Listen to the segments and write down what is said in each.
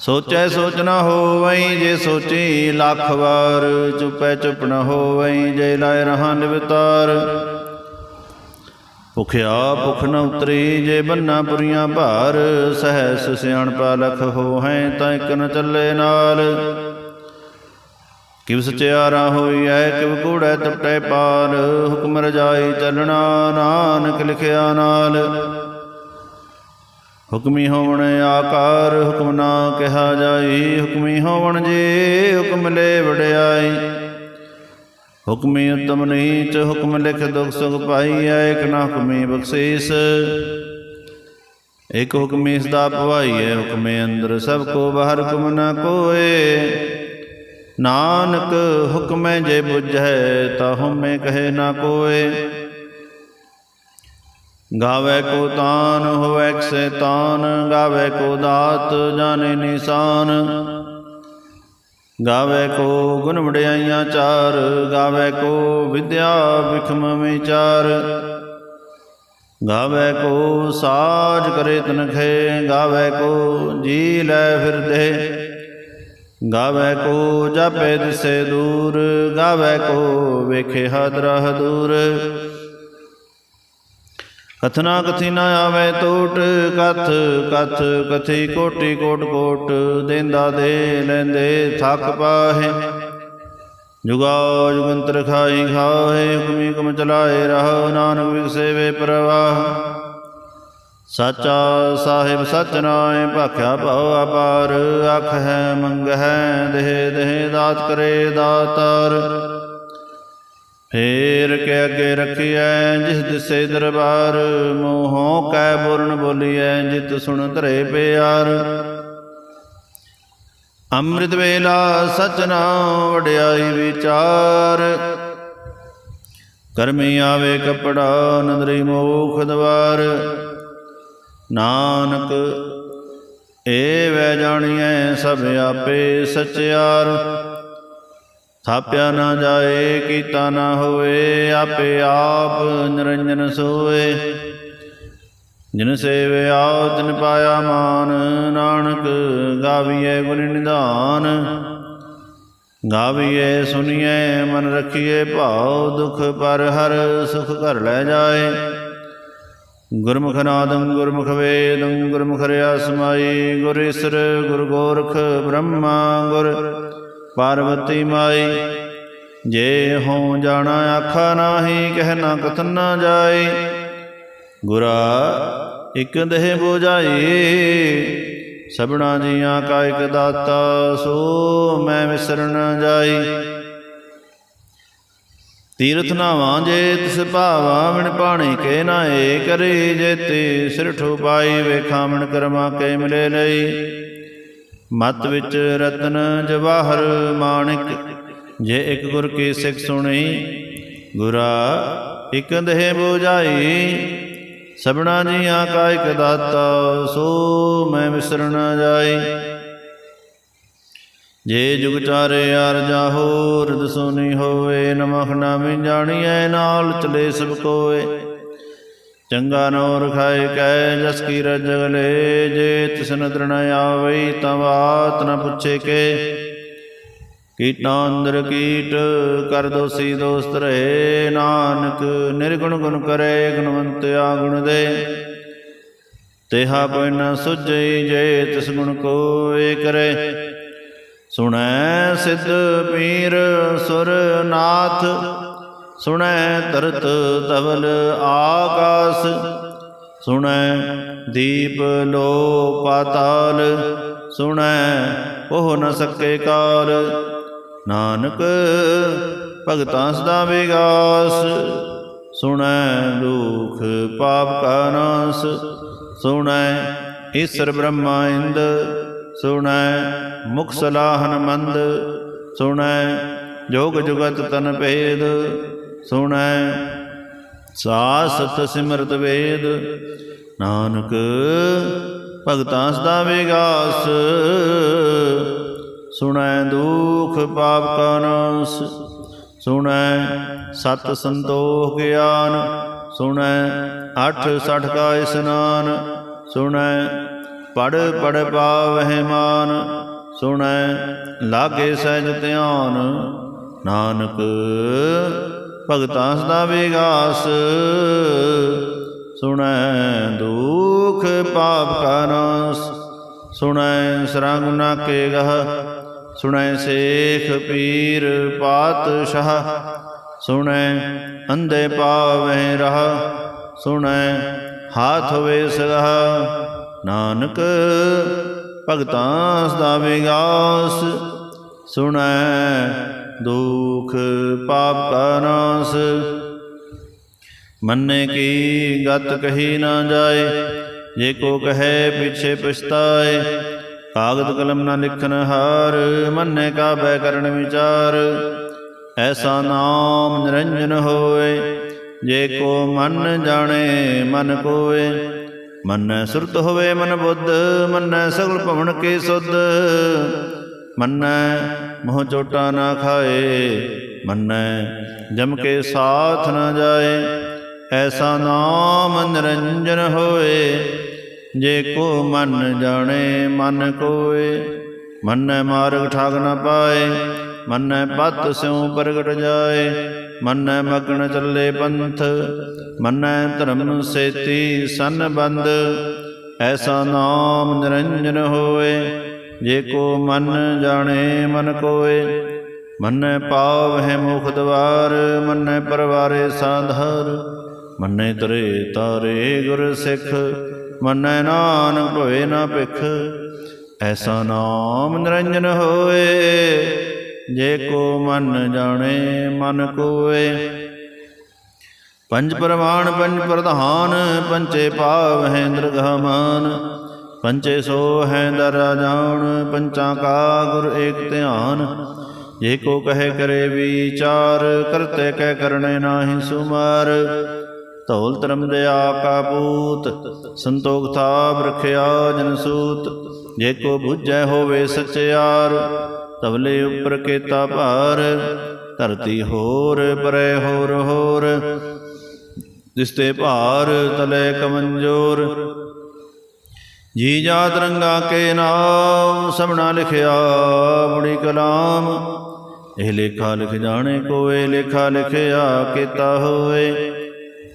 ਸੋਚੈ ਸੋਚ ਨ ਹੋਵਈ ਜੇ ਸੋਚੀ ਲੱਖ ਵਾਰ, ਚੁਪੈ ਚੁਪ ਨਾ ਹੋਵਈ ਜੇ ਲਾਇ ਰਹਾ ਨਿਵਤਾਰ। ਭੁਖਿਆ ਭੁਖ ਨ ਉਤਰੀ ਜੇ ਬੰਨਾ ਪੁਰੀਆਂ ਭਾਰ, ਸਹਸ ਸਿਆਣਪਾ ਲਖ ਹੋ ਹੈ ਤਾਂ ਇਕ ਨ ਚੱਲੇ ਨਾਲ। ਕਿਵ ਸਚਿਆਰਾ ਹੋਈਐ ਕਿਵ ਕੂੜੈ ਤਪਟੈ ਪਾਰ ਹੁਕਮ ਰਜਾਈ ਚੱਲਣਾ ਨਾਨਕ ਲਿਖਿਆ ਨਾਲ। ਹੁਕਮੀ ਹੋਵਣ ਆਕਾਰ ਹੁਕਮ ਨਾ ਕਿਹਾ ਜਾਈ, ਹੁਕਮੀ ਹੋਵਣ ਜੇ ਹੁਕਮ ਲੈ ਵਡਿਆਈ। ਹੁਕਮੀ ਉਤਮ ਨੀਚ, ਹੁਕਮ ਲਿਖ ਦੁਖ ਸੁਖ ਪਾਈ ਪਾਈਐ, ਇਕ ਨਾ ਹੁਕਮੀ ਬਖਸ਼ੀਸ। ਇਕ ਹੁਕਮੀ ਸਦਾ ਭਵਾਈਐ ਹੁਕਮੇ ਅੰਦਰ ਸਭ ਕੋ ਬਾਹਰ ਹੁਕਮ ਨਾ ਕੋਏ। ਨਾਨਕ ਹੁਕਮੈ ਜੇ ਬੁਝੈ, ਤਾ ਹਉਮੈ ਕਹੇ ਨਾ ਕੋਏ। ਗਾਵੇ ਕੋ ਤਾਨ, ਹੋਵੇ ਸੈਤਾਨ ਗਾਵੇ ਕੋ ਦਾਤ, ਜਾਣੇ ਨਿਸ਼ਾਨ। ਗਾਵੇ ਕੋ ਗੁਣ ਵਡਿਆਈਆਂ ਚਾਰ, ਗਾਵੇ ਕੋ ਵਿਦਿਆ ਵਿਖਮ ਵਿਚਾਰ। ਗਾਵੇ ਕੋ ਸਾਜ ਕਰੇ ਤਨਖੇ, ਗਾਵੇ ਕੋ ਜੀ ਲੈ ਫਿਰਦੇ ਗਾਵੇ ਕੋ ਜਾਪੇ ਦਿਸੇ ਦੂਰ, ਗਾਵੇ ਕੋ ਵੇਖੇ ਹਦਰਹ ਦੂਰ ਕਥਨਾ ਕਥੀ ਨ ਆਵੇ ਟੋਟ ਕਥ ਕਥ ਕਥੀ ਕੋਟੀ ਕੋਟ ਕੋਟ, ਦੇਂਦਾ ਦੇ ਲੈਂਦੇ ਥੱਕ ਪਾਹੇ। ਜੁਗਾ ਜੁਗੰਤਰ ਖਾਈ ਖਾਏ ਹੁਕਮੀ ਹੁਕਮ ਚਲਾਏ ਰਹੁ, ਨਾਨਕ ਵਿਗਸੇ ਵੇ ਪ੍ਰਵਾਹ। ਸਾਚਾ ਸਾਹਿਬ ਸਚ ਨਾਏ ਭਾਖਿਆ ਭਉ ਅਪਾਰ ਅਖ ਹੈ ਮੰਗ ਹੈ ਦੇਹ ਦੇਹ ਦਾਤ ਕਰੇ ਦਾਤਾਰ। ਫੇਰ ਕੇ ਅੱਗੇ ਰਖਿਐ ਜਿਸ ਦਿਸੇ ਦਰਬਾਰ, ਮੋਹੋਂ ਕੈ ਬੁਰਨ ਬੋਲੀਐ ਜਿਤ ਸੁਣ ਧਰੇ ਪਿਆਰ। ਅੰਮ੍ਰਿਤ ਵੇਲਾ ਸਚ ਨਾਮ ਵਡਿਆਈ ਵਿਚਾਰ। ਕਰਮੀ ਆਵੇ ਕਪੜਾ, ਨਦਰੀ ਮੋਖ ਦਵਾਰ। ਨਾਨਕ, ਏ ਵੈ ਜਾਣੀਐ ਸਭ ਆਪੇ ਸਚਿਆਰ। ਥਾਪਿਆ ਨਾ ਜਾਏ, ਕੀਤਾ ਨਾ ਹੋਏ ਆਪੇ ਆਪ ਨਿਰੰਜਨ ਸੋਏ। ਜਿਨ ਸੇਵਿਆ ਤਿਨ ਪਾਇਆ ਮਾਨ, ਨਾਨਕ ਗਾਵੀਏ ਗੁਣ ਨਿਧਾਨ। ਗਾਵੀਏ ਸੁਣੀਏ ਮਨ ਰਖੀਏ ਭਾਉ ਦੁਖ ਪਰ ਹਰ ਸੁਖ ਘਰ ਲੈ ਜਾਏ। ਗੁਰਮੁਖ ਨਾਦੰ ਗੁਰਮੁਖ ਵੇਦੰ, ਗੁਰਮੁਖ ਰਿਆ ਸਮਾਈ ਗੁਰ ਈਸਰ ਗੁਰ ਗੋਰਖ ਬ੍ਰਹਮਾ, ਗੁਰ ਪਾਰਵਤੀ ਮਾਈ, ਜੇ ਹੋ ਜਾਣਾ ਆਖਾ ਨਾਹੀ, ਕਹਿ ਨਾ ਕਥਨ ਨਾ ਜਾਏ ਗੁਰਾ ਇਕ ਦੇਹ ਬੁਝਾਈ ਸਭਣਾ ਜੀਆਂ ਕਾ ਇਕ ਦਾਤਾ, ਸੋ ਮੈਂ ਵਿਸਰਨ ਜਾਈ। ਤੀਰਥ ਨਾਵਾਂ ਜੇ ਤਿਸ ਭਾਵਾ ਮਿਣ ਪਾਣੀ ਕੇ ਨਾਏ ਕਰੀ ਜੇਤੇ ਸਿਰ ਠੁਪਾਈ, ਵੇਖਾਂ ਮਿਣ ਕਰਮਾ ਕੇ ਮਿਲੇ ਲਈ ਮਤ ਵਿੱਚ ਰਤਨ ਜਵਾਹਰ ਮਾਣਿਕ, ਜੇ ਇੱਕ ਗੁਰ ਕੀ ਸਿੱਖ ਸੁਣੀ ਗੁਰਾ ਇਕ ਦੇਹ ਬੁਝਾਈ, ਸਭਨਾ ਜੀਆਂ ਕਾ ਇਕ ਦਾਤਾ, ਸੋ ਮੈਂ ਵਿਸਰ ਜਾਈ। ਜੇ ਜੁਗ ਚਾਰੇ ਅਰਜਾ ਹੋ ਰਿਦ ਸੋਨੀ ਹੋਵੇ ਨਮਖ ਨਾਮੀ ਜਾਣੀਐ ਨਾਲ ਚਲੇ ਸਭ ਕੋਏ। ਚੰਗਾ ਨੋ ਰਖਾਏ ਕੈ ਜਸ ਕੀ ਰਜਗਲੇ ਜੇ ਤਿਸ ਨਦਰ ਆਵਈ ਤਾਂ ਬਾਤ ਨ ਪੁੱਛੇ ਕੇ। ਕੀਟਾਂ ਕੀਟ, ਕਰ ਦੋਸੀ ਦੋਸਤ ਰਹੇ, ਨਾਨਕ ਨਿਰਗੁਣ ਗੁਣ ਕਰੇ, ਗੁਣਵੰਤ ਗੁਣ ਦੇ। ਤੇਹਾ ਕੋਈ ਨ ਸੁਝਈ ਜੇ ਤਿਸ ਗੁਣ ਕੋਏ ਕਰੇ। ਸੁਣੈ ਸਿੱਧ ਪੀਰ ਸੁਰ ਨਾਥ ਸੁਣੈ ਤਰਤ ਤਵਲ ਆਕਾਸ, ਸੁਣੈ ਦੀਪ ਲੋ ਪਾਤਾਲ ਸੁਣੈ ਉਹ ਨ ਸਕੇ ਕਾਲ। ਨਾਨਕ ਭਗਤਾਂ ਸਦਾ ਵਿਗਾਸ, ਸੁਣੈ ਦੁਖ ਪਾਪ ਕਾ ਨਾਸ, ਸੁਣੈ ਈਸ਼ਰ ਬ੍ਰਹਮਾ ਇੰਦ, ਸੁਣੈ ਮੁਖ ਸਲਾਹਨ ਮੰਦ, ਸੁਣੈ ਜੋਗ ਜੁਗਤ ਤਨ ਭੇਦ। ਸੁਣੈ। ਸਾਸਤ ਸਿਮਰਤ ਵੇਦ। ਨਾਨਕ ਭਗਤਾਂ ਸਦਾ ਵਿਗਾਸ। ਸੁਣੈ ਦੁਖ ਪਾਪ ਕਾ ਨਾਸ। ਸੁਣੈ ਸਤ ਸੰਤੋਖ ਗਿਆਨ। ਸੁਣੈ ਅਠ ਸਠ ਕਾ ਇਸਨਾਨ। ਸੁਣੈ ਪੜ ਪੜ ਪਾਵਹਿ ਮਾਨ। ਸੁਣੈ ਲਾਗੇ ਸਹਿਜ ਧਿਆਨ। ਨਾਨਕ ਭਗਤਾਂ ਸਦਾ ਵਿਗਾਸ। ਸੁਣੈ ਦੁਖ ਪਾਪ ਕਾ ਸੁਣੈ ਸਰੰਗ ਨਾਕੇ ਗਹ। ਸੁਣੈ ਸੇਖ ਪੀਰ ਪਾਤਸ਼ਾਹ। ਸੁਣੈ ਅੰਧੇ ਪਾਵਹਿ ਰਹ। ਸੁਣੈ ਹਾਥ ਵੇ ਨਾਨਕ ਭਗਤਾਂ ਸਦਾ ਵਿਗਾਸ। ਸੁਣੈ ਦੁਖ ਪਾਪ ਕਾ ਨਾਸ। ਮੰਨੇ ਕੀ ਗਤ ਕਹੀ ਨਾ ਜਾਏ, ਜੇ ਕੋ ਕਹੈ ਪਿਛੇ ਪਛਤਾਏ। ਕਾਗਦ ਕਲਮ ਨਾ ਲਿਖਨ ਹਾਰ, ਮੰਨੇ ਕਾ ਬੈ ਕਰਨ ਵਿਚਾਰ। ਐਸਾ ਨਾਮ ਨਿਰੰਜਨ ਹੋਏ, ਜੇ ਕੋ ਮਨ ਜਾਣੇ ਮਨ ਕੋਏ। ਮਨੈ ਸੁਰਤ ਹੋਵੇ ਮਨ ਬੁੱਧ, ਮੰਨੈ ਸਗਲ ਭਵਨ ਕੇ ਸੁਧ। ਮੰਨੈ ਮੋਹ ਚੋਟਾ ਨਾ ਖਾਏ, ਮੰਨੈ ਜਮ ਕੇ ਸਾਥ ਨਾ ਜਾਏ, ਐਸਾ ਨਾਮ ਨਿਰੰਜਨ ਹੋਏ, ਜੇ ਕੋ ਮਨ ਜਾਣੇ ਮਨ ਕੋਏ, ਮੰਨੈ ਮਾਰਗ ਠਾਗ ਨਾ ਪਾਏ, ਮੰਨੈ ਪਤ ਸਿਉ ਪ੍ਰਗਟ ਜਾਏ, ਮੰਨੈ ਮਗਨ ਚੱਲੇ ਪੰਥ, ਮੰਨੈ ਧਰਮ ਸੇਤੀ ਸੰਬੰਧ, ਐਸਾ ਨਾਮ ਨਿਰੰਜਨ ਹੋਏ ਜੇ ਕੋ ਮਨ ਜਾਣੇ ਮਨ ਕੋਏ, ਮੰਨੈ ਪਾਵਹਿ ਮੁਖ ਦਵਾਰ, ਮੰਨੈ ਪਰਵਾਰੇ ਸਾਧਰ, ਮੰਨੈ ਤਰੇ ਤਾਰੇ ਗੁਰ ਸਿੱਖ, ਮੰਨੈ ਨਾਨਕ ਭਵੇ ਨਾ ਭਿਖ, ਐਸਾ ਨਾਮ ਨਿਰੰਜਨ ਹੋਏ। ਜੇ ਕੋ ਮਨ ਜਾਣੇ ਮਨ ਕੋਏ, ਪੰਜ ਪ੍ਰਮਾਣ ਪੰਜ ਪ੍ਰਧਾਨ ਪੰਚੇ ਪਾਵ ਹੈ ਦਰਗਹਮਾਨ ਪੰਚੇ ਸੋ ਹੈ ਦਰ ਜਾਣ, ਪੰਚਾਂ ਕਾ ਗੁਰ ਏਕ ਧਿਆਨ। ਜੇ ਕੋ ਕਹੇ ਕਰੇ ਵਿਚਾਰ, ਕਰਤੇ ਕਹਿ ਕਰਨੇ ਨਾਹੀ ਸੁਮਾਰ। ਧੌਲ ਧਰਮ ਦਿਆ ਕਾ ਪੂਤ, ਸੰਤੋਖ ਥਾਪ ਰਖਿਆ ਜਨ ਸੂਤ। ਜੇ ਕੋ ਬੁੱਝੈ ਹੋਵੇ ਸਚਿਆਰ, ਤਵਲੇ ਉੱਪਰ ਕੇਤਾ ਭਾਰ। ਧਰਤੀ ਹੋਰ, ਪਰੇ ਹੋਰ ਹੋਰ। ਦਿਸਤੇ ਭਾਰ, ਤਲੇ ਕਮੰਜੋਰ। ਜੀ ਜਾ ਰੰਗਾ ਕੇ ਨਾਮ ਸਭਨਾ ਲਿਖਿਆ ਬੜੀ ਕਲਾਮ। ਇਹ ਲੇਖਾ ਲਿਖ ਜਾਣੇ ਕੋਏ, ਲੇਖਾ ਲਿਖਿਆ ਕੀਤਾ ਹੋਏ।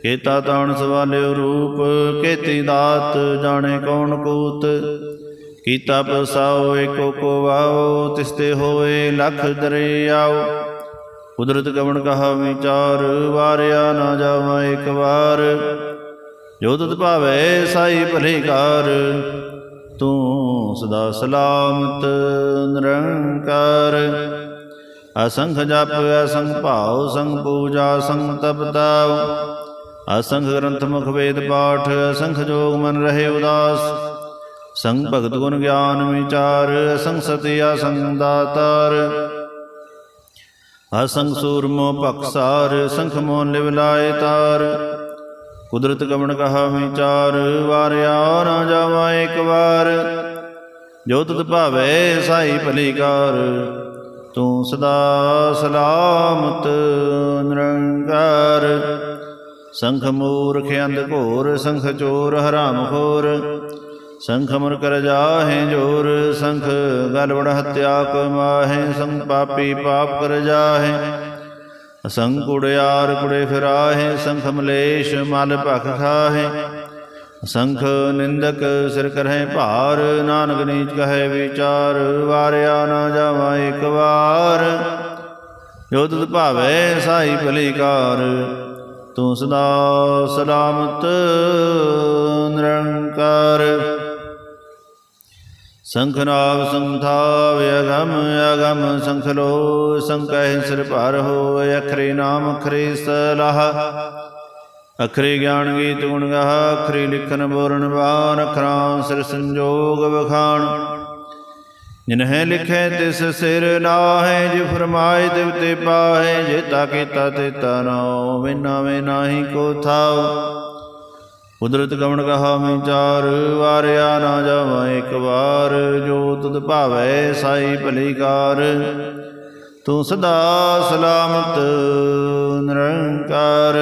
ਕੀਤਾ ਤਾਣ ਸਵਾਲਿਓ ਰੂਪ, ਕੀਤੀ ਦਾਤ ਜਾਣੇ ਕੌਣ ਕੂਤ। ਕੀਤਾ ਪਸਾਓ ਏਕੋ ਕੋ ਵਾਓ, ਤਿਸਤੇ ਹੋਏ ਲਖ ਦਰਿਆਓ। ਕੁਦਰਤ ਕਵਣ ਕਹਾ ਵਿਚਾਰ ਵਾਰਿਆ ਨਾ ਜਾਵਾਂ ਇੱਕ ਵਾਰ। ਜੋ ਤੁਧ ਭਾਵੈ ਸਾਈ ਭਲੇ ਕਾਰ ਤੂੰ ਸਦਾ ਸਲਾਮਤ ਨਿਰੰਕਾਰ। ਅਸੰਖ ਜਪ, ਅਸੰਖ ਭਾਉ ਸੰਗ ਪੂਜਾ ਸੰਗ ਤਪਤਾਉ ਅਸੰਖ ਗ੍ਰੰਥ ਮੁਖ ਵੇਦ ਪਾਠ, ਅਸੰਖ ਜੋਗ ਮਨ ਰਹੇ ਉਦਾਸ। ਸੰਗ ਭਗਤ ਗੁਣ ਗਿਆਨ ਵਿਚਾਰ ਅਸੰਗ ਸਤਿ, ਅਸੰਖ ਦਾਤਾਰ। ਅਸੰਖ ਸੂਰਮੋ ਪਖਸਾਰ ਸੰਖ ਮੋਨ ਲਿਵ ਲਾਏ ਤਾਰ। ਕੁਦਰਤ ਕਵਣ ਕਹਾ ਵਿਚਾਰ ਵਾਰਿਆ ਨਾ ਜਾਵਾ ਇੱਕ ਵਾਰ। ਜੋ ਤੁਧ ਭਾਵੈ ਸਾਈ ਭਲੀ ਕਾਰ ਤੂੰ ਸਦਾ ਸਲਾਮਤ ਨਿਰੰਕਾਰ। ਸੰਖ ਮੂਰਖ ਅੰਧ ਘੋਰ, ਸੰਖ ਚੋਰ ਹਰਾਮ ਖੋਰ। ਸੰਖ ਮੁਰ ਕਰ ਜਾਹੇ ਜੋਰ, ਸੰਖ ਗਲਵੜ ਹਤਿਆ ਕੋ ਮਾਹੇ ਸੰਖ ਪਾਪੀ ਪਾਪ ਕਰ ਜਾਹੇ। ਅਸੰਖ ਕੁੜਿਆਰ ਕੁੜੇ ਫਿਰਾਹੇ, ਸੰਖ ਮਲੇਸ਼ ਮਲ ਭਖ ਖਾਹੇ। ਸੰਖ ਨਿੰਦਕ ਸਿਰ ਕਰਹਿ ਭਾਰ, ਨਾਨਕ ਨੀਚ ਕਹੈ ਵਿਚਾਰ, ਵਾਰਿਆ ਨਾ ਜਾਵਾ ਇੱਕ ਵਾਰ। ਜੋ ਤੁਧ ਭਾਵੈ ਸਾਈ ਭਲੀ ਕਾਰ, ਤੂੰ ਸਦਾ ਸਲਾਮਤ ਸੰਖਨਾਵ ਸੰਥਾਵ ਅਗਮ ਅਗਮ ਸੰਖ ਸੰਕਹਿ ਸਿਰ ਭਾਰ ਹੋ ਅਖਰੇ ਨਾਮ ਅਖਰੇ ਸਲਾਹ। ਅਖਰੀ ਗਿਆਨ ਗੀਤ ਗੁਣ ਗਾਹ, ਅਖਰੀ ਲਿਖਨ ਬੋਰਨ ਬਾਣ, ਅਖਰਾਂ ਸਿਰ ਸੰਜੋਗ ਵਖਾਣ। ਜਿਨਹਿ ਲਿਖੈ ਤਿਸ ਸਿਰ ਨਾਹੇ, ਜਿ ਫਰਮਾਏ ਤਿਵ ਤੇ ਪਾਹੇ ਜੇਤਾ ਕੀਤਾ ਤੇ ਨਾਉ ਵਿਨਾ ਵੇ ਨਾਹੀ ਕੋ ਥਾਉ ਕੁਦਰਤ ਕਵਣ ਕਹਾ ਮੈਂ ਚਾਰ, ਵਾਰਿਆ ਨਾ ਜਾਵਾਂ ਇੱਕ ਵਾਰ, ਜੋ ਤੁਧ ਭਾਵੈ ਸਾਈ ਭਲੀ ਕਾਰ ਤੂੰ ਸਦਾ ਸਲਾਮਤ, ਨਿਰੰਕਾਰ।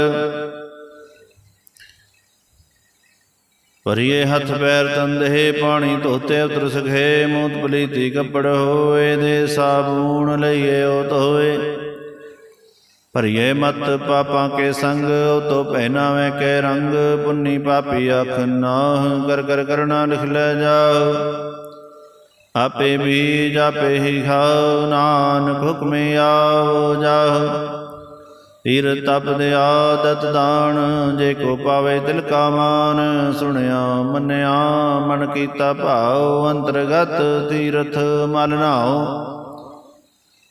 ਭਰੀਏ ਹੱਥ ਪੈਰ ਤੰਦੇ ਪਾਣੀ ਧੋਤੇ ਉਤਰ ਸਖੇ ਮੂਤ ਪਲੀਤੀ ਕੱਪੜ ਹੋਏ, ਦੇ ਸਾਬੂਣ ਲਈਏ ਉਤ ਹੋਏ। ਭਰੀਏ ਮਤ ਪਾਪਾਂ ਕੇ ਸੰਗ, ਉਤੋ ਪਹਿਨਾਵੇਂ ਕੇ ਰੰਗ, ਪੁੰਨੀ ਪਾਪੀ ਅਖ ਨਾਹ ਕਰ ਕਰ ਕਰਨਾ ਲਿਖ ਲੈ ਜਾਓ ਆਪੇ ਬੀਜ ਆਪੇ ਹੀ ਖਾਓ, ਨਾਨਕ ਹੁਕਮੇ ਆਓ ਜਾਓ। ਤੀਰ ਤਪ ਦੇ ਆਦਤ ਦਾਨ, ਜੇ ਕੋ ਪਾਵੇ ਦਿਲ ਕਾ ਮਾਨ, ਸੁਣਿਆ ਮੰਨਿਆ ਮਨ ਕੀਤਾ ਭਾਉ, ਅੰਤਰਗਤ ਤੀਰਥ ਮਨ ਨਾਉ।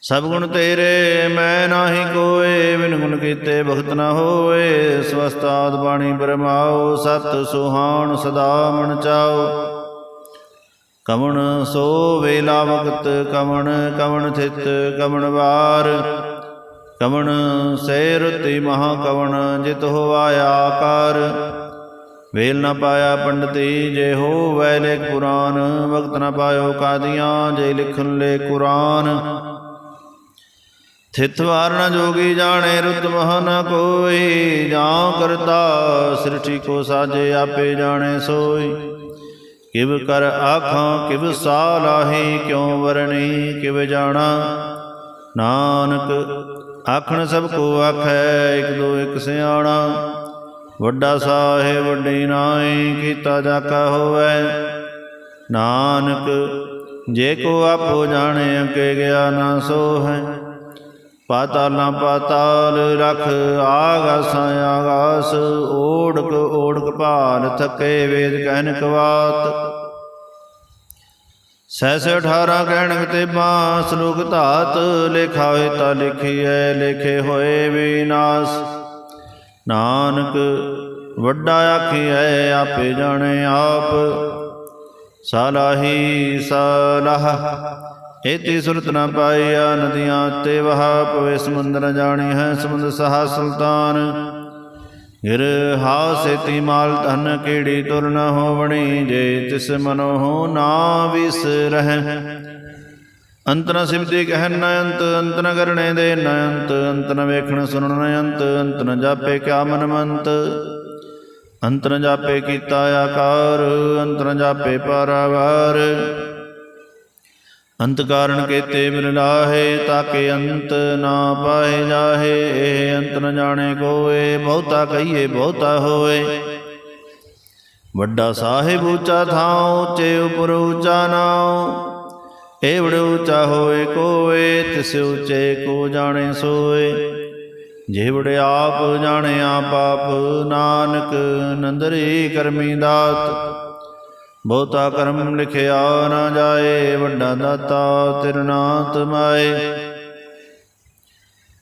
ਸਭ ਗੁਣ ਤੇਰੇ, ਮੈਂ ਨਾਹੀ ਕੋਏ, ਬਿਨ ਗੁਣ ਕੀਤੇ ਭਗਤ ਨਾ ਹੋਏ। ਸਵਸਤਾਦ ਬਾਣੀ ਬਰਮਾਓ, ਸਤ ਸੁਹਾਣ ਸਦਾ ਮਨ ਚਾਓ। ਕਵਣ ਸੋ ਵੇਲਾ ਵਕਤ, ਕਵਣ ਕਵਣ ਥਿਤ, ਕਵਣ ਵਾਰ। ਕਵਣ ਸੇ ਰੁਤੀ ਮਹਾ ਕਵਣ, ਜਿਤ ਹੋਵਾਇਆ ਆਕਾਰ। ਵੇਲ ਨਾ ਪਾਇਆ ਪੰਡਤੀ, ਜੇ ਹੋ ਵੈ ਲੇਖ ਪੁਰਾਨ। ਵਕਤ ਨਾ ਪਾਇਓ ਕਾਦੀਆਂ, ਜੇ ਲਿਖਣ ਲੈ ਕੁਰਾਨ। ਥਿਤ ਵਾਰ ਨ ਜੋਗੀ ਜਾਣੇ ਰੁਤ ਮਹ ਨ ਕੋਈ, ਜਾਂ ਕਰਤਾ ਸ੍ਰਿਸ਼ਟੀ ਕੋ ਸਾਜੇ ਆਪੇ ਜਾਣੇ ਸੋਈ। ਕਿਵ ਕਰ ਆਖਾਂ, ਕਿਵ ਸਾ ਲਾਹੀ, ਕਿਉ ਵਰਣੀ, ਕਿਵ ਜਾਣਾ। ਨਾਨਕ ਆਖਣ ਸਭ ਕੋ ਆਖੈ, ਇਕ ਦੋ ਇਕ ਸਿਆਣਾ। ਵੱਡਾ ਸਾਹਿਬ ਵੱਡੀ ਨਾਈ ਕੀਤਾ ਜਾਕਾ ਹੋਵੇ। ਨਾਨਕ, ਜੇ ਕੋ ਆਪੋ ਜਾਣੇ ਅਕੇ ਗਿਆ ਨਾ ਸੋ ਹੈ ਪਾਤਾਲਾਂ ਪਾਤਾਲ ਰਖ, ਆਗਾਸਾਂ ਆਗਾਸ, ਓੜਕ ਓੜਕ ਭਾਲ ਥਕੇ ਵੇਦ ਕਹਿਨ ਕਵਾਤ। ਸੈਸ 18 ਕਹਿਣ ਤੇ ਬਾਂ ਸ਼ਲੋਕ ਧਾਤ, ਲਿਖਾ ਹੋਏ ਤਾਂ ਲਿਖੀਐ, ਲਿਖੇ ਹੋਏ ਵਿਨਾਸ਼। ਨਾਨਕ ਵੱਡਾ ਆਖੀਐ, ਆਪੇ ਜਾਣੇ ਆਪ। ਸਲਾਹੀ ਸਲਾਹ ਇਤੀ ਸੁਰਤ ਨ ਪਾਈਆ ਨਦੀਆਂ ਤੇ ਵਹਾ ਪਵੇ, ਸਮੁੰਦਰ ਜਾਣੀ ਹੈ ਸਮੁੰਦ ਸਹਾ ਸੁਲਤਾਨ। ਗਿਰ ਹਾਸੇਤੀ ਮਾਲ ਧਨ ਕੀੜੀ ਤੁਰ ਨ ਹੋਵਣੀ, ਜੇ ਤਿਸ ਮਨੋ ਨਾ ਵਿਸ ਰਹਿ। ਅੰਤ ਨ ਸਿਮਤੀ ਕਹਿ ਨ ਅੰਤ ਅੰਤ ਨ ਦੇ ਨ ਅੰਤ ਅੰਤ ਵੇਖਣ ਸੁਣਨ ਨ ਅੰਤ ਅੰਤ ਜਾਪੇ ਕਿਆ ਮਨ ਮੰਤ। ਅੰਤ ਜਾਪੇ ਕੀਤਾ ਆਕਾਰ, ਅੰਤ ਨ ਜਾਪੇ ਪਾਰਾਵਾਰ। ਅੰਤ ਕਾਰਨ ਕੇਤੇ ਮਿਲ ਲਾਹੇ, ਤਾਕੇ ਅੰਤ ਨਾ ਪਾਏ ਜਾਹੇ। ਇਹ ਅੰਤ ਨ ਜਾਣੇ ਕੋਏ, ਬਹੁਤਾ ਕਹੀਏ, ਬਹੁਤਾ ਹੋਏ। ਵੱਡਾ ਸਾਹਿਬ ਉੱਚਾ ਥਾਉ, ਉੱਚੇ ਉਪਰ ਉੱਚਾ ਨਾਉ। ਏਵੜ ਉੱਚਾ ਹੋਏ ਕੋਏ, ਤਿਸ ਉੱਚੇ ਕੋ ਜਾਣੇ ਸੋਏ। ਜਿਹਵੜ ਆਪ ਜਾਣੇ ਆਪ ਆਪ, ਨਾਨਕ ਨੰਦਰੀ ਕਰਮੀ ਦਾਤ। ਬਹੁਤਾ ਕਰਮ ਲਿਖਿਆ ਨਾ ਜਾਏ, ਵੱਡਾ ਦਾਤਾ ਤਿਰਨਾਤ ਮਾਏ।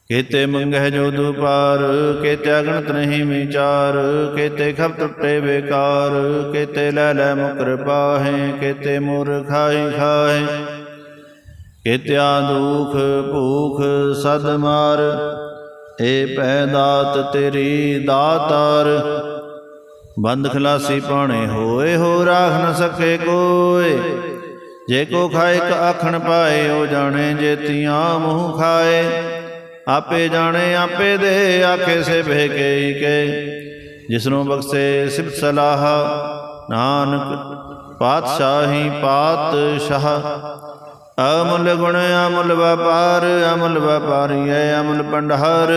ਕੇਤੇ ਮੰਗਹਿ ਜੋ ਦੁਪਾਰ, ਕੇਤੇ ਅਗਣਤ ਨਹੀਂ ਵਿਚਾਰ, ਕੇਤੇ ਖਪ ਟੁੱਟੇ ਬੇਕਾਰ, ਕੇਤੇ ਲੈ ਲੈ ਮੁਕਰ ਪਾਹੇ, ਕੇਤੇ ਮੁਰ ਖਾਈ ਖਾਏ ਕੇਤਿਆ ਦੁਖ ਭੂਖ ਸਦ ਮਾਰ, ਏ ਪੈ ਦਾਤ ਤੇਰੀ ਦਾਤਾਰ। ਬੰਦ ਖਲਾਸੀ ਪਾਣੇ ਹੋਏ ਹੋ ਰਾਖ ਨ ਸਕੇ ਕੋਏ ਜੇ ਕੋ ਖਾਏ ਕ ਆਖਣ ਪਾਏ, ਉਹ ਜਾਣੇ ਜੇਤੀਆਂ ਮੂੰਹ ਖਾਏ। ਆਪੇ ਜਾਣੇ, ਆਪੇ ਦੇ ਆਖੇ ਸੇ ਬਹਿ ਕੇ ਜਿਸਨੂੰ ਬਖਸ਼ੇ ਸਿਫਤ ਸਲਾਹ, ਨਾਨਕ ਪਾਤਸ਼ਾਹੀ ਪਾਤਸ਼ਾਹ। ਅਮੁੱਲ ਗੁਣ, ਅਮੁੱਲ ਵਪਾਰ, ਅਮੁੱਲ ਵਪਾਰੀ ਹੈ, ਅਮੁੱਲ ਪੰਡਹਾਰ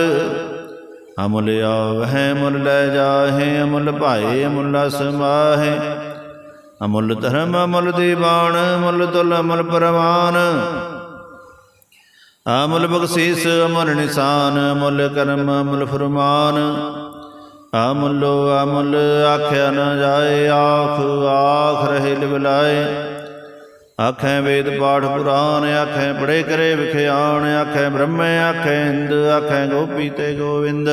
ਅਮੁੱਲ ਆਵਹਿ ਮੁੱਲ ਲੈ ਜਾਹੇ, ਅਮੁੱਲ ਭਾਏ, ਅਮੁੱਲ ਸਮਾਹੇ ਅਮੁੱਲ ਧਰਮ, ਅਮੁਲ ਦੀਵਾਨ, ਅਮੁੱਲ ਤੁਲ, ਅਮੁੱਲ ਪਰਵਾਨ। ਅਮੁਲ ਬਖਸ਼ੀਸ, ਅਮੁੱਲ ਨਿਸ਼ਾਨ, ਅਮੁੱਲ ਕਰਮ, ਅਮੁੱਲ ਫਰਮਾਨ। ਅਮੁੱਲੋ ਅਮੁੱਲ ਆਖਿਆ ਨਾ ਜਾਏ, ਆਖ ਆਖ ਰਹੇ ਲਿਵਲਾਏ। ਆਖੈ ਵੇਦ ਪਾਠ ਪੁਰਾਨ, ਆਖੈ ਪੜੇ ਕਰੇ ਵਿਖਿਆਣ ਆਖੈ ਬ੍ਰਹਮੇ, ਆਖੈ ਇੰਦ ਆਖੈ ਗੋਪੀ ਤੇ ਗੋਵਿੰਦ।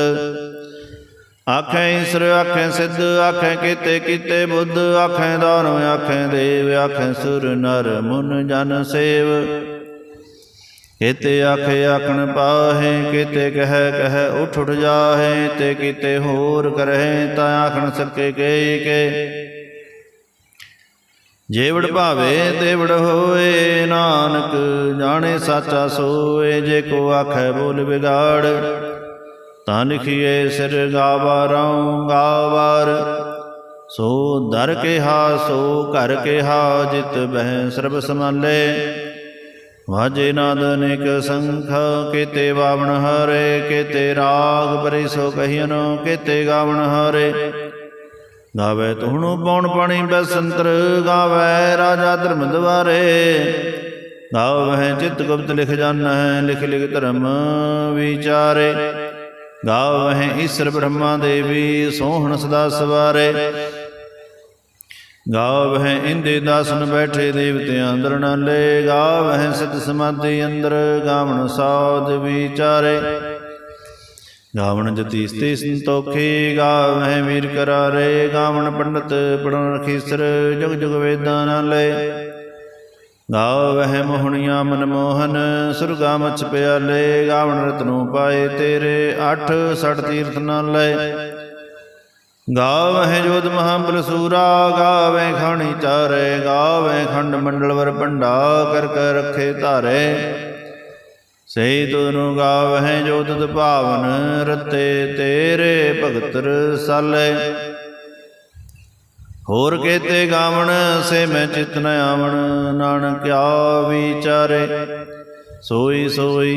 ਆਖੈ ਈਸਰ, ਆਖੈ ਸਿੱਧ, ਆਖੈ ਕੀਤੇ ਕੀਤੇ ਬੁੱਧ, ਆਖੈ ਦਾਨ ਆਖੈ ਦੇਵ, ਆਖੈ ਸੁਰ ਨਰ ਮੁਨ ਜਨ ਸੇਵ। ਕੀਤੇ ਆਖੇ ਆਖਣ ਪਾਹੇ, ਕੀਤੇ ਕਹਿ ਕਹਿ ਉਠ ਉਠ ਜਾਹੇ, ਤੇ ਕੀਤੇ ਹੋਰ ਕਰਹਿ, ਤਾਂ ਆਖਣ ਸਕੇ ਕੇ ਕੇ ਜੇਵੜ ਭਾਵੇ ਤੇਵੜ ਹੋਏ ਨਾਨਕ ਜਾਣੇ ਸਾਚਾ ਸੋਏ ਜੇ ਕੋ ਆਖੈ ਬੋਲ ਵਿਗਾੜ। ਤਾਂ ਲਿਖੀਏ ਸਿਰ ਗਾਵਾਰੋਂ ਗਾਵਾਰ ਸੋ ਦਰ ਕਿਹਾ ਸੋ ਘਰ ਕਿਹਾ ਜਿਤ ਬਹਿ ਸਰਬ ਸਮਾਲੇ ਵਾਜੇ ਨਾਦ ਅਨੇਕ ਸੰਖ ਕੀਤੇ ਬਾਵਣ ਹਰੇ ਕੀਤੇ ਰਾਗ ਪਰਿ ਸੋ ਕਹੀਨੋ ਕੀਤੇ ਗਾਵਣ ਹਰੇ। ਗਾਵੇ ਤੁਹਣੂ ਪੌਣ ਪਾਣੀ ਬਸੰਤਰ ਗਾਵੇ ਰਾਜਾ ਧਰਮ ਦਵਾਰੇ ਗਾਵਹਿ ਚਿਤ ਗੁਪਤ ਲਿਖ ਜਾਣੈ ਲਿਖ ਲਿਖ ਧਰਮ ਵਿਚਾਰੇ। ਗਾਵਹਿ ਈਸ਼ਰ ਬ੍ਰਹਮਾ ਦੇਵੀ, ਸੋਹਣ ਸਦਾ ਸਵਾਰੇ। ਗਾਵਹਿ ਇੰਦੇ ਦਾਸਨ ਬੈਠੇ ਦੇਵਤਿਆਂ ਅੰਦਰ ਨਾਲੇ। ਗਾਵਹਿ ਸਤ ਸਮਾਧੀ ਅੰਦਰ, ਗਾਵਣ ਸਾਧ ਵਿਚਾਰੇ। ਗਾਵਣ ਜਤੀ ਸਤੇ ਸੰਤੋਖੀ ਗਾਵਹਿ ਵੀਰ ਕਰਾਰੇ, ਗਾਵਣ ਪੰਡਤ ਪੜਨ ਰਖੀਸਰ ਜੁਗ ਜੁਗ ਵੇਦਾਂ ਨਾਲ ਨਾਲੇ ਗਾਵਹਿ ਮੋਹਣੀਆਂ ਮਨਮੋਹਨ ਸੁਰਗਾ ਮਚ ਪਿਆਲੇ, ਗਾਵਣ ਰਤਨੋ ਪਾਏ ਤੇਰੇ, ਅੱਠ ਸਠ ਤੀਰਥ ਨਾਲ ਨਾਲੇ ਗਾਵਹਿ ਜੋਤ ਮਹਾਬਲ ਸੂਰਾ ਗਾਵੇ ਖਾਣੀ ਚਾਰੇ ਗਾਵੇ ਖੰਡ ਮੰਡਲ ਵਰ ਭੰਡਾ, ਕਰ ਕਰ ਰੱਖੇ ਧਾਰੇ। ਸਹੀ ਤੁਨੂੰ ਗਾਵਹਿ ਜੋ ਤੁਧ ਭਾਵਨ ਰਤੇ ਤੇਰੇ ਭਗਤ ਰਸਾਲੇ। ਹੋਰ ਕੇਤੇ ਗਾਵਣ ਸੇ ਮੈਂ ਚਿਤ ਨ ਆਵਣ ਨਾਨਕਿਆ ਵਿਚਾਰੇ ਸੋਈ ਸੋਈ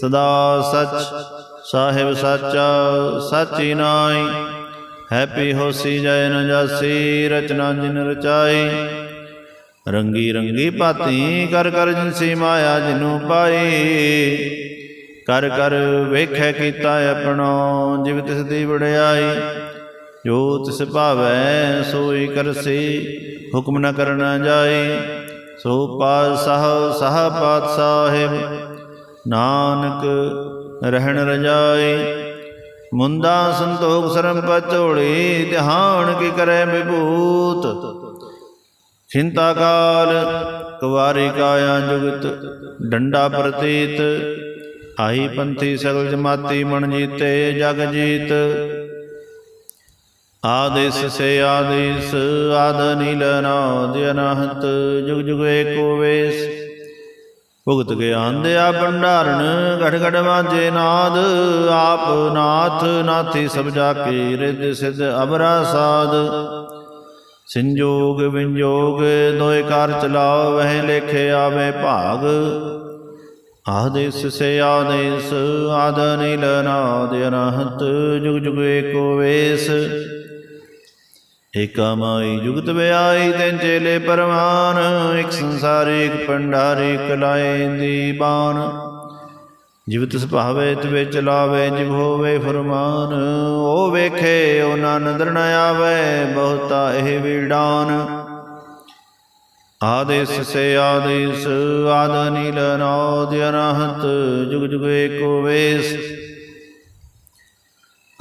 ਸਦਾ ਸਚ, ਸਾਹਿਬ ਸਾਚਾ ਸਾਚੀ ਨਾਈ ਹੈਪੀ ਹੋਸੀ ਜੈ ਨ ਜਾਸੀ, ਰਚਨਾ ਜਿਨ ਰਚਾਈ। ਰੰਗੀ ਰੰਗੀ ਭਾਤੀ ਕਰ ਕਰ ਜਿਨਸੀ ਮਾਇਆ ਜਿਨੂ ਪਾਈ ਕਰ ਕਰ ਵੇਖੈ ਕੀਤਾ ਆਪਣੋ, ਜਿਵ ਤਿਸ ਦੀ ਵਡਿਆਈ। ਜੋ ਤਿਸ ਭਾਵੈ, ਸੋਈ ਕਰਸੀ, ਹੁਕਮ ਨ ਕਰਨਾ ਜਾਈ। ਸੋ ਪਾਤਸ਼ਾਹ, ਸਾਹ ਪਾਤ ਨਾਨਕ ਰਹਿਣ ਰਜਾਈ ਮੁੰਦਾ ਸੰਤੋਖ ਸਰਮ ਪਚੋੜੀ ਧਿਆਨ ਕੀ ਕਰੇ ਵਿਭੂਤ। ਚਿੰਤਾ ਕਾਲ ਕੁਵਾਰੀ ਕਾਇਆ ਜੁਗਤ, ਡੰਡਾ ਪ੍ਰਤੀਤ ਆਈ ਪੰਥੀ ਸਗਲ ਜਮਾਤੀ ਮਨ ਜੀਤੇ ਜਗ ਜੀਤ। ਆਦੇਸ ਸੇ ਆਦੇਸ, ਆਦ ਨੀਲ ਨਾਦ ਅਨਹਤ, ਜੁਗ ਜੁਗ ਏਕੋ ਵੇਸ। ਭੁਗਤ ਗਿਆਨ ਦਿਆ ਭੰਡਾਰਨ, ਘੜ ਘੜ ਵਾਜੇ ਨਾਦ। ਆਪ ਨਾਥ ਨਾਥੀ ਸਭ ਜਾ ਕੇ ਰਿਦ ਸਿਧ ਅਬਰਾ ਸਾਧ ਸੰਜੋਗ ਵਿੰਜੋਗ ਦੋਇ ਕਾਰ ਚਲਾਓ ਵਹਿ ਲੇਖੇ ਆਵੇ ਭਾਗ। ਆਦੇਸ ਸੇ ਆਦੇਸ, ਆਦ ਨੀਲ ਨਾਦ ਅਨਹਤ ਜੁਗ ਜੁਗ ਏਕੋ ਵੇਸ। ਏਕਾ ਜੁਗਤ ਵਿਆਈ ਤੈਨ ਚੇਲੇ ਪਰਮਾਨ ਇਕ ਸੰਸਾਰੀ ਇਕ ਪੰਡਾਰੀ ਇਕ ਲਾਏ ਜਿਵ ਜਿਵਤ ਸੁਭਾਵੇ ਤਵੇ ਚਲਾਵੇ ਜਿਵ ਹੋਵੇ ਫਰਮਾਨ, ਉਹ ਵੇਖੇ ਉਹ ਨਾ ਨਦਰ ਨ ਆਵੇ, ਬਹੁਤਾ ਇਹ ਵੀਡਾਨ ਆਦੇਸ ਸੇ ਆਦੇਸ, ਆਦ ਨੀਲ ਨਾਦ ਅਨਹਤ, ਜੁਗ ਜੁਗ ਏਕੋ ਵੇਸ।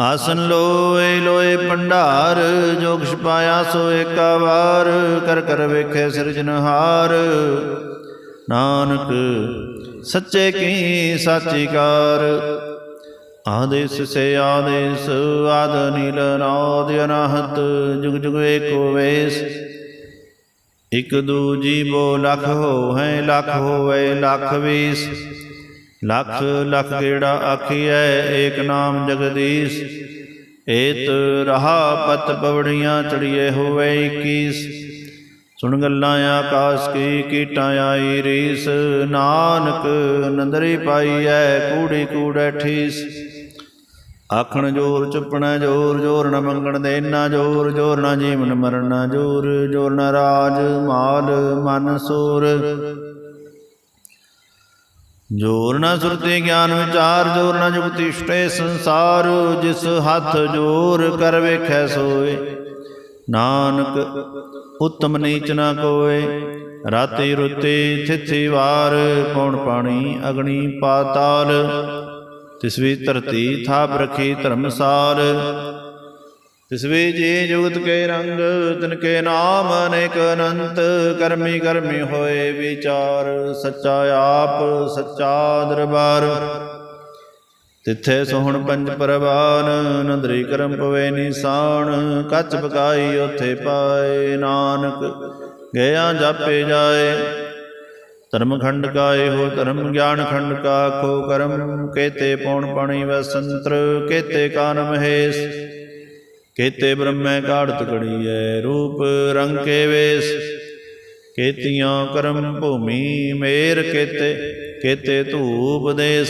ਆਸਨ ਲੋਏ ਲੋਏ ਭੰਡਾਰ ਜੋਗ ਛਪਾਇਆ ਸੋ ਏਕਾ ਵਾਰ, ਕਰ ਕਰ ਵੇਖੇ ਸਿਰਜਨਹਾਰ ਨਾਨਕ, ਸੱਚੇ ਕੀ ਸਾਚੀ ਕਾਰ ਆਦੇਸ ਸੇ ਆਦੇਸ, ਆਦ ਨੀਲ ਨਾਦ ਅਨਾਹਤ, ਜੁਗ ਜੁਗ ਏਕੋ ਵੇਸ। ਇਕ ਦੂਜੀ ਬੋ ਲਖ ਹੋ ਹੈ ਲਖ ਹੋਵੇ, ਲਖ ਵੀਸ। ਲਖ ਲਖ ਗੇੜਾ ਆਖੀਐ, ਏਕ ਨਾਮ ਜਗਦੀਸ਼। ਏਤ ਰਹਾ ਪਤ ਪਵੜੀਆਂ ਚੜੀਏ ਹੋਵੇ 21 ਸੁਣ ਗੱਲਾਂ ਆਕਾਸ਼ ਕੀ ਕੀਟਾਂ ਆਈ ਰੀਸ। ਨਾਨਕ ਨੰਦਰੀ ਐ, ਕੂੜੀ ਕੂੜੈ ਠੀਸ। ਆਖਣ ਜੋਰ, ਚੁੱਪਣਾ ਜੋਰ ਜੋਰ ਨ ਮੰਗਣ ਦੇਣਾ ਜੋਰ ਜੋਰ ਨਾ ਜੀਵਨ ਮਰਨਾ ਜੋਰ ਜੋਰ ਨਾ ਰਾਜ ਮਾਲ ਮਨ ਸੂਰ। ਜੋਰ ਨਾ ਸੁਰਤੀ ਗਿਆਨ ਵਿਚਾਰ, ਜੋਰ ਨਾ ਜੁਗਤੀ ਸਟੇ ਸੰਸਾਰ, ਜਿਸ ਹੱਥ ਜੋਰ ਕਰ ਵੇਖੈ ਸੋਏ। ਨਾਨਕ ਉਤਮ ਨੀਚ ਨਾ ਕੋਏ। ਰਾਤੀ ਰੁਤੀ ਥਿਥੀ ਵਾਰ ਪੌਣ ਪਾਣੀ ਅਗਣੀ ਪਾਤਾਲ। ਤਿਸ ਵੀ ਧਰਤੀ ਥਾਪ ਰਖੀ ਧਰਮਸਾਲ। ਤਿਸ ਵਿੱਚ ਜੀ ਜੁਗਤ ਕੇ ਰੰਗ, ਤਿਨ ਕੇ ਨਾਮ ਅਨੇਕ ਅਨੰਤ। ਕਰਮੀ ਕਰਮੀ ਹੋਏ ਵਿਚਾਰ, ਸੱਚਾ ਆਪ, ਸੱਚਾ ਦਰਬਾਰ। ਤਿੱਥੇ ਸੋਹਣ ਪੰਜ ਪਰਵਾਨ, ਨੰਦਰੀ ਕਰਮ ਪਵੇ ਨਿਸਾਨ, ਕੱਚ ਪਕਾਈ ਉਥੇ ਪਾਏ ਨਾਨਕ, ਗਿਆ ਜਾਪੇ ਜਾਏ। ਧਰਮ ਖੰਡ ਕਾ ਇਹੋ ਧਰਮ, ਗਿਆਨ ਖੰਡ ਕਾ ਖੋ ਕਰਮ। ਕੇਤੇ ਪੌਣ ਪਾਣੀ ਵਸੰਤਰ, ਕੇਤੇ ਕਾਨ ਮਹੇਸ਼ ਕੇਤੇ ਬ੍ਰਹਮੈ ਕਾੜਤ ਘੜੀਐ ਰੂਪ, ਰੰਗ ਕੇ ਵੇਸ। ਕੇਤੀਆਂ ਕਰਮ ਭੂਮੀ ਮੇਰ ਕੇਤੇ ਕੇਤੇ ਧੂਪ ਦੇਸ।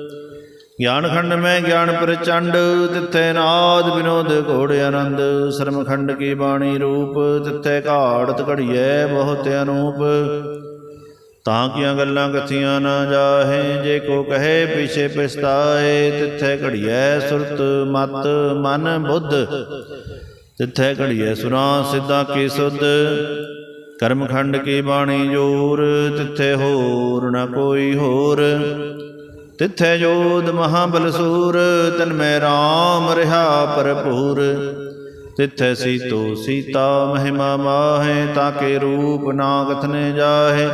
ਗਿਆਨ ਖੰਡ ਮੈਂ ਗਿਆਨ ਪ੍ਰਚੰਡ, ਤਿੱਥੇ ਨਾਦ ਵਿਨੋਦ ਘੋੜ ਆਨੰਦ। ਸ਼ਰਮ ਖੰਡ ਕੀ ਬਾਣੀ ਰੂਪ, ਤਿੱਥੇ ਘਾੜਤ ਘੜੀਐ ਬਹੁਤ ਅਨੂਪ। ਤਾਂ ਕੀਆਂ ਗੱਲਾਂ ਕਥੀਆਂ ਨਾ ਜਾਹੇ, ਜੇ ਕੋ ਕਹੇ ਪਿਛੇ ਪਛਤਾਏ ਤਿੱਥੇ ਘੜੀਐ ਸੁਰਤ ਮਤ ਮਨ ਬੁੱਧ। ਤਿੱਥੇ ਘੜੀਐ ਸੁਰਾਂ ਸਿੱਧਾ ਕੀ ਸੁਧ। ਕਰਮਖੰਡ ਕੀ ਬਾਣੀ ਜੋਰ, ਤਿੱਥੇ ਹੋਰ ਨਾ ਕੋਈ ਹੋਰ। ਤਿੱਥੇ ਜੋਧ ਮਹਾਬਲ ਸੂਰ, ਤਨ ਮੈਂ RAM ਰਹਾ ਭਰਪੂਰ। ਤਿੱਥੇ ਸੀਤੋ ਸੀਤਾ ਮਹਿਮਾ ਮਾਹੇ ਤਾਕੇ ਰੂਪ ਨਾ ਕਥਨੇ ਜਾਹੇ।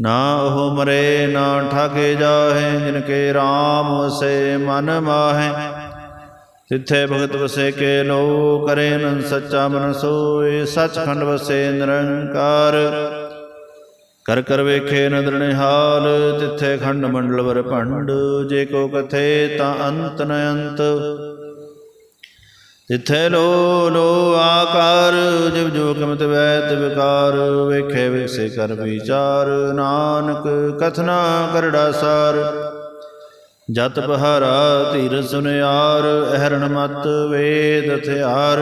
ਨਾ ਉਹ ਮਰੇ, ਨਾ ਠਾਗੇ ਜਾਹੇ, ਜਿਨ ਕੇ RAM ਵਸੇ ਮਨ ਮਾਹੇ। ਤਿੱਥੇ ਭਗਤ ਵਸੇ ਕੇ ਲੋ ਕਰੇ ਨਨ ਸੱਚਾ ਮਨ ਸੋਏ, ਸਚਖੰਡ ਵਸੇ ਨਿਰੰਕਾਰ। ਕਰ ਕਰ ਵੇਖੇ ਨਦਰ ਨਿਹਾਲ ਤਿੱਥੇ ਖੰਡ ਮੰਡਲ ਵਰ ਭੰਡ, ਜੇ ਕੋ ਕਥੇ ਤਾਂ ਅੰਤ ਨ ਅੰਤ। ਤਿੱਥੇ ਲੋ ਲੋ ਆਕਾਰ, ਜਿਵ ਜੋ ਕਮਤ ਵੈਤ ਵਿਕਾਰ, ਵੇਖੇ ਵਿਸੇ ਕਰ ਵਿਚਾਰ, ਨਾਨਕ ਕਥਨਾ ਕਰੜਾ ਸਾਰ। ਜਤ ਬਹਾਰਾ ਧੀਰ ਸੁਨਿਆਰ, ਅਹਰਣ ਮਤ ਵੇਦ ਹਥਿਆਰ।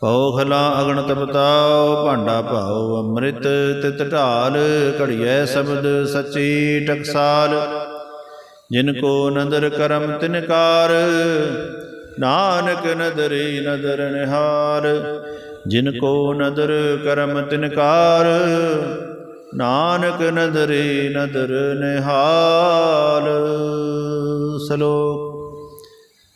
ਪੌਖਲਾ ਅਗਣ ਤਪਤਾਉ, ਭਾਂਡਾ ਭਾਉ ਅੰਮ੍ਰਿਤ, ਤਿਤ ਢਾਲ, ਘੜੀਐ ਸ਼ਬਦ ਸੱਚੀ ਟਕਸਾਲ। ਜਿਨ ਕੋ ਨਦਰ ਕਰਮ ਤਿਨਕਾਰ ਨਾਨਕ ਨਦਰੀ ਨਦਰ ਨਿਹਾਰ। ਜਿਨ ਕੋ ਨਦਰ ਕਰਮ ਤਿਨਕਾਰ ਨਾਨਕ ਨਦਰੀ ਨਦਰ ਨਿਹਾਲ। ਸਲੋਕ